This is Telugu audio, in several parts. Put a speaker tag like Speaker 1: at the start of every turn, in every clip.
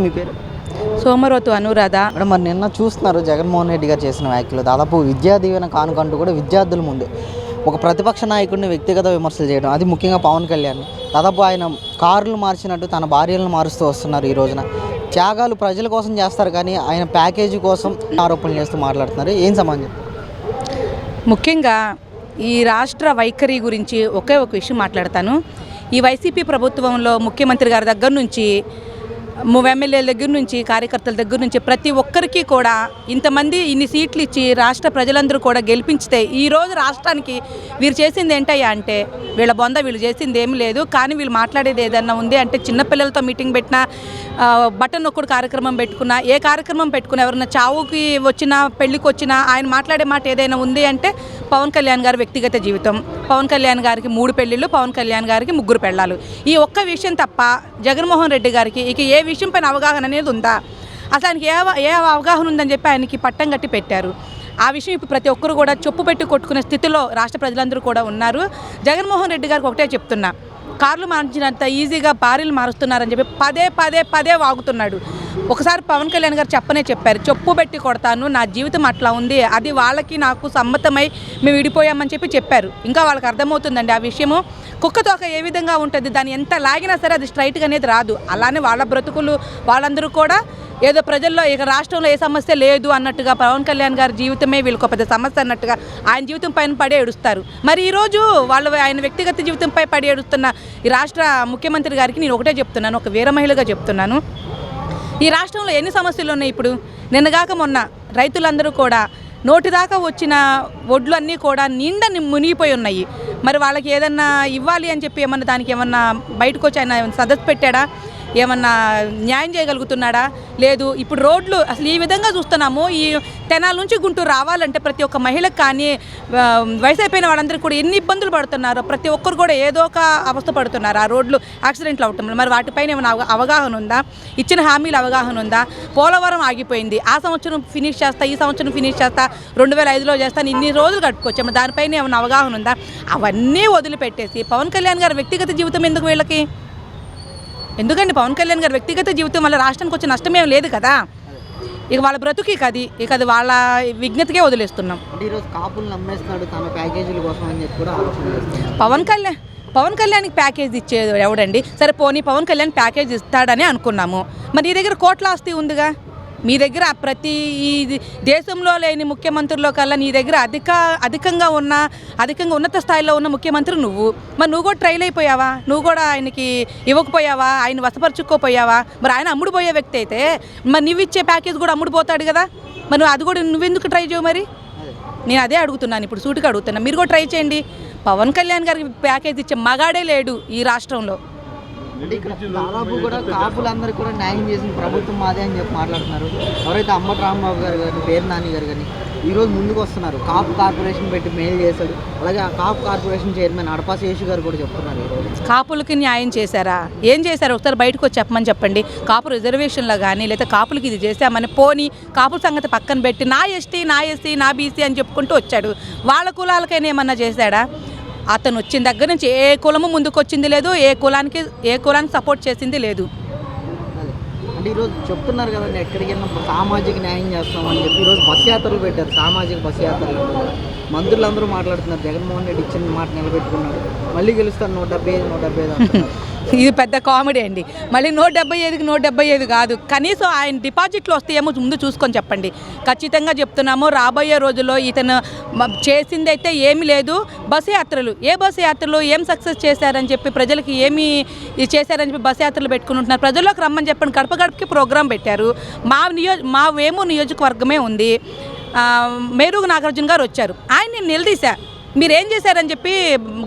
Speaker 1: మీ పేరు?
Speaker 2: సోమరోతు అనురాధ.
Speaker 1: మేడం మరి నిన్న చూస్తున్నారు జగన్మోహన్ రెడ్డి గారు చేసిన వ్యాఖ్యలు. దాదాపు విద్యా దీవెన కానుకంటూ కూడా విద్యార్థుల ముందు ఒక ప్రతిపక్ష నాయకుడిని వ్యక్తిగత విమర్శలు చేయడం అది ముఖ్యంగా పవన్ కళ్యాణ్. దాదాపు ఆయన కార్లు మార్చినట్టు తన భార్యలను మారుస్తూ వస్తున్నారు ఈ రోజున. త్యాగాలు ప్రజల కోసం చేస్తారు కానీ ఆయన ప్యాకేజీ కోసం ఆరోపణలు చేస్తూ మాట్లాడుతున్నారు. ఏం సమాజం
Speaker 2: ముఖ్యంగా ఈ రాష్ట్ర వైఖరి గురించి ఒకే ఒక విషయం మాట్లాడతాను. ఈ వైసీపీ ప్రభుత్వంలో ముఖ్యమంత్రి గారి దగ్గర నుంచి ఎమ్మెల్యేల దగ్గర నుంచి కార్యకర్తల దగ్గర నుంచి ప్రతి ఒక్కరికి కూడా ఇంతమంది ఇన్ని సీట్లు ఇచ్చి రాష్ట్ర ప్రజలందరూ కూడా గెలిపించితే ఈరోజు రాష్ట్రానికి వీరు చేసింది ఏంటయ్యా అంటే వీళ్ళ బొంద వీళ్ళు చేసింది ఏమీ లేదు. కానీ వీళ్ళు మాట్లాడేది ఏదన్నా ఉంది అంటే చిన్నపిల్లలతో మీటింగ్ పెట్టినా బటన్ ఒక్కడు కార్యక్రమం పెట్టుకున్నా ఏ కార్యక్రమం పెట్టుకున్నా ఎవరైనా చావుకి వచ్చినా పెళ్ళికి వచ్చినా ఆయన మాట్లాడే మాట ఏదైనా ఉంది అంటే పవన్ కళ్యాణ్ గారి వ్యక్తిగత జీవితం. పవన్ కళ్యాణ్ గారికి మూడు పెళ్ళిళ్ళు పవన్ కళ్యాణ్ గారికి ముగ్గురు పెళ్ళాలు. ఈ ఒక్క విషయం తప్ప జగన్మోహన్ రెడ్డి గారికి ఇక ఏ విషయం పైన అవగాహన అనేది ఉందా? అసలు ఆయనకి ఏ ఏ అవగాహన ఉందని చెప్పి ఆయనకి పట్టం కట్టి పెట్టారు. ఆ విషయం ఇప్పుడు ప్రతి ఒక్కరు కూడా చెప్పు పెట్టి కొట్టుకునే స్థితిలో రాష్ట్ర ప్రజలందరూ కూడా ఉన్నారు. జగన్మోహన్ రెడ్డి గారికి ఒకటే చెప్తున్నా. కార్లు మార్చినంత ఈజీగా భార్యలు మారుస్తున్నారని చెప్పి పదే పదే పదే వాగుతున్నాడు. ఒకసారి పవన్ కళ్యాణ్ గారు చెప్పనే చెప్పారు చెప్పు పెట్టి కొడతాను నా జీవితం అట్లా ఉంది అది వాళ్ళకి నాకు సమ్మతమై మేము విడిపోయామని చెప్పి చెప్పారు. ఇంకా వాళ్ళకి అర్థమవుతుందండి ఆ విషయము. కుక్కతోక ఏ విధంగా ఉంటుంది దాన్ని ఎంత లాగినా సరే అది స్ట్రైట్గా అనేది రాదు. అలానే వాళ్ళ బ్రతుకులు వాళ్ళందరూ కూడా ఏదో ప్రజల్లో ఇక రాష్ట్రంలో ఏ సమస్య లేదు అన్నట్టుగా పవన్ కళ్యాణ్ గారి జీవితమే వీళ్ళకి పెద్ద సమస్య అన్నట్టుగా ఆయన జీవితం పైన పడి ఏడుస్తారు. మరి ఈరోజు వాళ్ళు ఆయన వ్యక్తిగత జీవితంపై పడి ఏడుస్తున్న ఈ రాష్ట్ర ముఖ్యమంత్రి గారికి నేను ఒకటే చెప్తున్నాను ఒక వీర మహిళగా చెప్తున్నాను. ఈ రాష్ట్రంలో ఎన్ని సమస్యలు ఉన్నాయి ఇప్పుడు? నిన్నగాక మొన్న రైతులందరూ కూడా నోటి దాకా వచ్చిన ఒడ్లు అన్నీ కూడా నిండా మునిగిపోయి ఉన్నాయి. మరి వాళ్ళకి ఏదన్నా ఇవ్వాలి అని చెప్పి ఏమన్నా దానికి ఏమన్నా బయటకు వచ్చి ఆయన సదస్సు పెట్టాడా? ఏమన్నా న్యాయం చేయగలుగుతున్నాడా? లేదు ఇప్పుడు రోడ్లు అసలు ఈ విధంగా చూస్తున్నాము. ఈ తెనాల నుంచి గుంటూరు రావాలంటే ప్రతి ఒక్క మహిళకు కానీ వయసు అయిపోయిన వాళ్ళందరికీ కూడా ఎన్ని ఇబ్బందులు పడుతున్నారు ప్రతి ఒక్కరు కూడా ఏదో ఒక అవస్థ పడుతున్నారు ఆ రోడ్లు యాక్సిడెంట్లు అవటం మరి వాటిపైన ఏమైనా అవగాహన ఉందా? ఇచ్చిన హామీల అవగాహన ఉందా? పోలవరం ఆగిపోయింది. ఆ సంవత్సరం ఫినిష్ చేస్తా ఈ సంవత్సరం ఫినిష్ చేస్తా రెండు వేల ఐదులో చేస్తాను ఇన్ని రోజులు కట్టుకోవచ్చు దానిపైన ఏమైనా అవగాహన ఉందా? అవన్నీ వదిలిపెట్టేసి పవన్ కళ్యాణ్ గారి వ్యక్తిగత జీవితం ఎందుకు వీళ్ళకి? ఎందుకండి పవన్ కళ్యాణ్ గారి వ్యక్తిగత జీవితం వల్ల రాష్ట్రానికి వచ్చే నష్టం ఏం లేదు కదా. ఇక వాళ్ళ బ్రతుకి కది ఇక అది వాళ్ళ విజ్ఞతకే వదిలేస్తున్నాం. పవన్ కళ్యాణ్ పవన్ కళ్యాణ్కి ప్యాకేజ్ ఇచ్చేది ఎవడండి? సరే పోనీ పవన్ కళ్యాణ్ ప్యాకేజ్ ఇస్తాడని అనుకున్నాము. మరి నీ దగ్గర కోట్ల ఆస్తి ఉందిగా? మీ దగ్గర ప్రతి ఈ దేశంలో లేని ముఖ్యమంత్రుల్లో కల్లా నీ దగ్గర అధిక అధికంగా ఉన్న అధికంగా ఉన్నత స్థాయిలో ఉన్న ముఖ్యమంత్రి నువ్వు. మరి నువ్వు కూడా ట్రైల్ అయిపోయావా? నువ్వు కూడా ఆయనకి ఇవ్వకపోయావా? ఆయన వసపరుచుకోపోయావా మరి ఆయన అమ్ముడుపోయే వ్యక్తి అయితే మరి నువ్వు ఇచ్చే ప్యాకేజ్ కూడా అమ్ముడుపోతాడు కదా? మరి నువ్వు అది కూడా నువ్వెందుకు ట్రై చేయవు మరి? నేను అదే అడుగుతున్నాను ఇప్పుడు సూటిగా అడుగుతున్నా. మీరు కూడా ట్రై చేయండి. పవన్ కళ్యాణ్ గారికి ప్యాకేజ్ ఇచ్చే మగాడే లేడు ఈ రాష్ట్రంలో.
Speaker 1: అంటే ఇక్కడ దాదాపు కూడా కాపులందరూ కూడా న్యాయం చేసిన ప్రభుత్వం మాదే అని చెప్పి మాట్లాడుతున్నారు. ఎవరైతే అంబటి రాంబాబు గారు కానీ పేరు నాని గారు కానీ ఈరోజు ముందుకు వస్తున్నారు. కాపు కార్పొరేషన్ పెట్టి మెయిల్ చేశాడు. అలాగే ఆ కాపు కార్పొరేషన్ చైర్మన్ అడపా శేషు గారు కూడా చెప్తున్నారు ఈరోజు
Speaker 2: కాపులకి న్యాయం చేశారా? ఏం చేశారు? ఒకసారి బయటకు వచ్చి చెప్పమని చెప్పండి. కాపు రిజర్వేషన్లో కానీ లేదా కాపులకి ఇది చేశామని పోని కాపుల సంగతి పక్కన పెట్టి నా ఎస్టీ నా ఎస్సీ నా బీసీ అని చెప్పుకుంటూ వచ్చాడు. వాళ్ళ కులాలకైనా ఏమన్నా చేశాడా? అతను వచ్చిన దగ్గర నుంచి ఏ కులము ముందుకు వచ్చింది లేదు ఏ కులానికి ఏ కులానికి సపోర్ట్ చేసింది లేదు.
Speaker 1: అంటే ఈరోజు చెప్తున్నారు కదండి ఎక్కడికైనా సామాజిక న్యాయం చేస్తామని చెప్పి ఈరోజు బస్ యాత్రలు పెట్టారు సామాజిక బస్ యాత్రలు. మంత్రులందరూ మాట్లాడుతున్నారు జగన్మోహన్ రెడ్డి ఇచ్చిన మాట నిలబెట్టుకున్నారు. మళ్ళీ గెలుస్తాను నూట డెబ్బై ఐదు నూట డెబ్బై ఐదు
Speaker 2: ఇది పెద్ద కామెడీ అండి. మళ్ళీ నూట డెబ్బై ఐదుకి నూట డెబ్బై ఐదు కాదు. కనీసం ఆయన డిపాజిట్లు వస్తాయేమో ముందు చూసుకొని చెప్పండి. ఖచ్చితంగా చెప్తున్నాము రాబోయే రోజుల్లో ఇతను చేసిందైతే ఏమీ లేదు. బస్సు యాత్రలు. ఏ బస్సు యాత్రలు ఏం సక్సెస్ చేశారని చెప్పి ప్రజలకి ఏమి ఇది చేశారని చెప్పి బస్సు యాత్రలు పెట్టుకుని ఉంటున్నారు ప్రజల్లోకి రమ్మని చెప్పండి గడప గడపకి ప్రోగ్రాం పెట్టారు. మా నియో మా వేము నియోజకవర్గమే ఉంది. మేరుగు నాగార్జున గారు వచ్చారు. ఆయన నేను నిలదీశా. మీరు ఏం చేశారని చెప్పి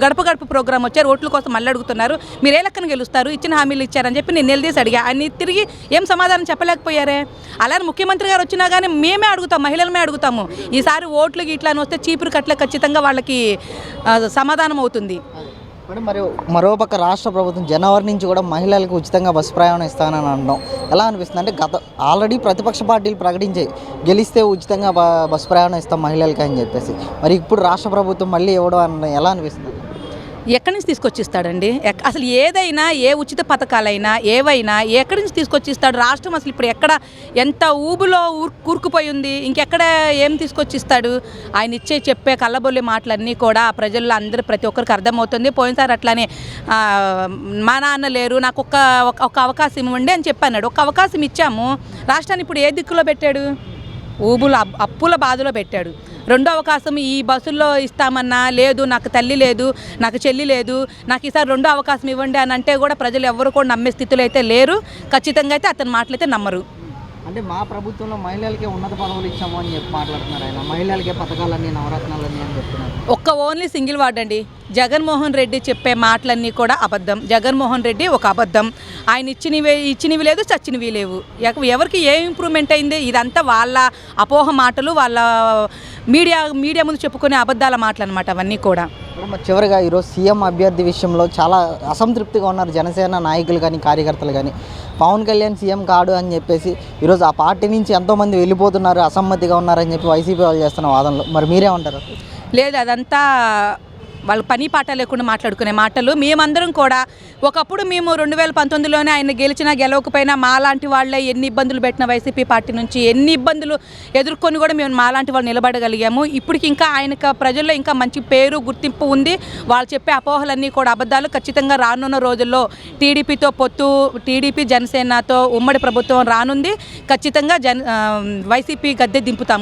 Speaker 2: గడప గడప ప్రోగ్రామ్ వచ్చారు ఓట్ల కోసం మళ్ళీ అడుగుతున్నారు మీరు ఏ లెక్కన గెలుస్తారు ఇచ్చిన హామీలు ఇచ్చారని చెప్పి నేను నిలదీసి అడిగా. అని తిరిగి ఏం సమాధానం చెప్పలేకపోయారే? అలానే ముఖ్యమంత్రి గారు వచ్చినా కానీ మేమే అడుగుతాం మహిళలమే అడుగుతాము. ఈసారి ఓట్లు ఇట్లా అని వస్తే చీపురు కట్ల ఖచ్చితంగా వాళ్ళకి సమాధానం అవుతుంది.
Speaker 1: మరి మరోపక్క రాష్ట్ర ప్రభుత్వం జనవరి నుంచి కూడా మహిళలకు ఉచితంగా బస్సు ప్రయాణం ఇస్తానని అనడం ఎలా అనిపిస్తుంది? అంటే గత ఆల్రెడీ ప్రతిపక్ష పార్టీలు ప్రకటించాయి గెలిస్తే ఉచితంగా బస్సు ప్రయాణం ఇస్తాం మహిళలకి అని చెప్పేసి. మరి ఇప్పుడు రాష్ట్ర ప్రభుత్వం మళ్ళీ ఇవ్వడం అనడం ఎలా అనిపిస్తుంది?
Speaker 2: ఎక్కడి నుంచి తీసుకొచ్చిస్తాడండి? అసలు ఏదైనా ఏ ఉచిత పథకాలైనా ఏవైనా ఎక్కడి నుంచి తీసుకొచ్చిస్తాడు? రాష్ట్రం అసలు ఇప్పుడు ఎక్కడ ఎంత ఊబులో ఊర్ కూరుకుపోయి ఉంది? ఇంకెక్కడ ఏం తీసుకొచ్చిస్తాడు? ఆయన ఇచ్చే చెప్పే కళ్ళబొల్లి మాటలన్నీ కూడా ప్రజల్లో అందరూ ప్రతి ఒక్కరికి అర్థమవుతుంది. పోయినసారి అట్లానే మా నాన్న లేరు నాకు ఒక ఒక- అవకాశం ఇవ్వండి అని చెప్పన్నాడు ఒక అవకాశం ఇచ్చాము. రాష్ట్రాన్ని ఇప్పుడు ఏ దిక్కులో పెట్టాడు? ఊబుల అప్- అప్పుల బాధలో పెట్టాడు. రెండో అవకాశం ఈ బస్సుల్లో ఇస్తామన్నా లేదు నాకు తల్లి లేదు నాకు చెల్లి లేదు నాకు ఈసారి రెండో అవకాశం ఇవ్వండి అని అంటే కూడా ప్రజలు ఎవరు కూడా నమ్మే స్థితిలో అయితే లేరు. ఖచ్చితంగా అయితే అతని మాటలైతే నమ్మరు.
Speaker 1: అంటే మా ప్రభుత్వంలో మహిళలకే ఉన్నత పదవులు ఇచ్చాము అని చెప్పి మాట్లాడుతున్నారు ఆయన. మహిళలకే పథకాలన్నీ నవరత్నాలన్నీ అని చెప్తున్నారు.
Speaker 2: ఒక్క ఓన్లీ సింగిల్ వార్డ్ అండి. జగన్మోహన్ రెడ్డి చెప్పే మాటలన్నీ కూడా అబద్ధం. జగన్మోహన్ రెడ్డి ఒక అబద్ధం. ఆయన ఇచ్చినవి ఇచ్చినవి లేదు చచ్చినవి లేవు. ఎవరికి ఏ ఇంప్రూవ్మెంట్ అయింది? ఇదంతా వాళ్ళ అపోహ మాటలు వాళ్ళ మీడియా మీడియా ముందు చెప్పుకునే అబద్ధాల మాటలు అనమాట అవన్నీ కూడా.
Speaker 1: చివరిగా ఈరోజు సీఎం అభ్యర్థి విషయంలో చాలా అసంతృప్తిగా ఉన్నారు జనసేన నాయకులు కానీ కార్యకర్తలు కానీ. పవన్ కళ్యాణ్ సీఎం కాడు అని చెప్పేసి ఈరోజు ఆ పార్టీ నుంచి ఎంతోమంది వెళ్ళిపోతున్నారు అసమ్మతిగా ఉన్నారని చెప్పి వైసీపీ వాళ్ళు చేస్తున్న వాదనలు. మరి మీరే ఉంటారు
Speaker 2: లేదు అదంతా వాళ్ళు పని పాట లేకుండా మాట్లాడుకునే మాటలు. మేమందరం కూడా ఒకప్పుడు మేము రెండు వేల పంతొమ్మిదిలోనే ఆయన గెలిచినా గెలవకపోయినా మాలాంటి వాళ్ళే ఎన్ని ఇబ్బందులు పెట్టిన వైసీపీ పార్టీ నుంచి ఎన్ని ఇబ్బందులు ఎదుర్కొని కూడా మేము మాలాంటి వాళ్ళు నిలబడగలిగాము. ఇప్పటికి ఇంకా ఆయనకు ప్రజల్లో ఇంకా మంచి పేరు గుర్తింపు ఉంది. వాళ్ళు చెప్పే అపోహలన్నీ కూడా అబద్ధాలు ఖచ్చితంగా రానున్న రోజుల్లో టీడీపీతో పొత్తు టీడీపీ జనసేనతో ఉమ్మడి ప్రభుత్వం రానుంది. ఖచ్చితంగా జన్ వైసీపీ గద్దె దింపుతాం.